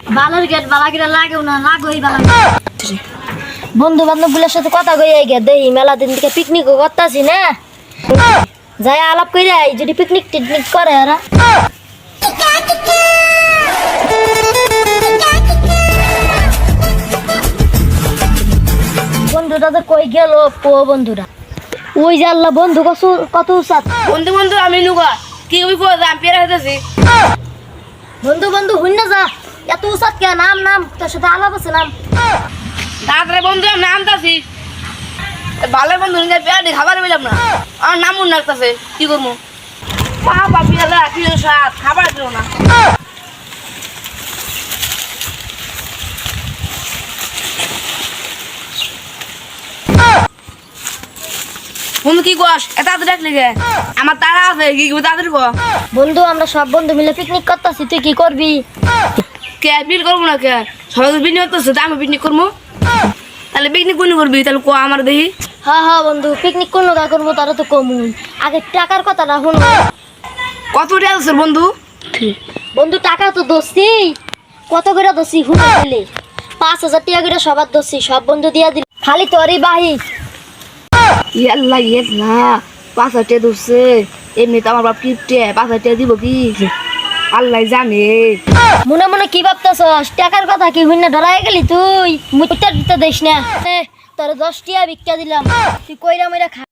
বালার গেট বালা গিরা লাগেও না লাগোই বালা বন্ধু বান্ধবগুলোর সাথে কথা কই গে দেই মেলা দিন থেকে পিকনিক করতাছি না। যাই আলাপ কইরা যদি পিকনিক টিকনিক করে ওরা বন্ধুটা তো কই গেল পো বন্ধুরা। ওই যে আল্লাহ বন্ধু কত কত উসাত। বন্ধু বন্ধু আমি নুকা কি আমি পেরা বন্ধু বন্ধু হুই না যা। এত উসাত কে নাম নাম তোর সাথে আলাপ আছে নাম। তাড়াতাড়ি বন্ধু আমি নামতাছি ভালো বন্ধু নিজের পেয়ার দিয়ে খাবার পেলাম না। আমার নাম মনে রাখতেছে কি করব? বাবা পেয়ারা কি সাত খাবার দিল না। বন্ধু কি কস? এত তাড়াতাড়ি ডাকলি গে আমার তারা আছে কি তাড়াতাড়ি বন্ধু আমরা সব বন্ধু মিলে পিকনিক করতেছি তুই কি করবি? কে পিকনিক করব না কে? সবাই তো পিকনিক করতেছে আমি পিকনিক করব? তাহলে পিকনিক কোন করবি? তাহলে কো আমার দেখি হ্যাঁ হ্যাঁ বন্ধু পিকনিক কোন গা করব তারা তো কমুন আগে টাকার কথা না শুন। কত টাকা আছে বন্ধু? বন্ধু টাকা তো দোষি। কত করে দোষি? দিলে পাঁচ হাজার টাকা করে সবার দোষি সব বন্ধু দিয়া দিল। খালি তোরই বাহি। ইয়াল্লা ইয়াল্লা পাঁচ হাজার টাকা ধরছে এমনি তো আমার বাপ কিপটে পাঁচ হাজার টাকা দিব কি? আল্লাহ জানে। মনে মনে কি ভাবতেছস? টাকার কথা কি হুন না ডরাই গেলি তুই? মুটার দিতে দিস না। তোর দশ টিয়া ভিক্ষা দিলাম। তুই কইরা মইরা খা।